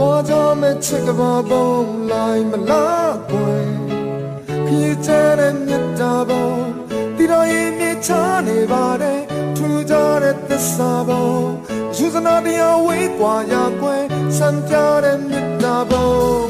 ပေါ်ကြမဲ့ချစ်ကဘာပုံလိုက်မလားကွယ်ခရီးချတဲ့မြတ်တာပုံတီတော်ရင်မြချနေပါတယ်ထူကြတဲ့သစ္စာပုံယူစနာတရားဝေးကွာရကွယ်စံပြတဲ့မြတ်တာပုံ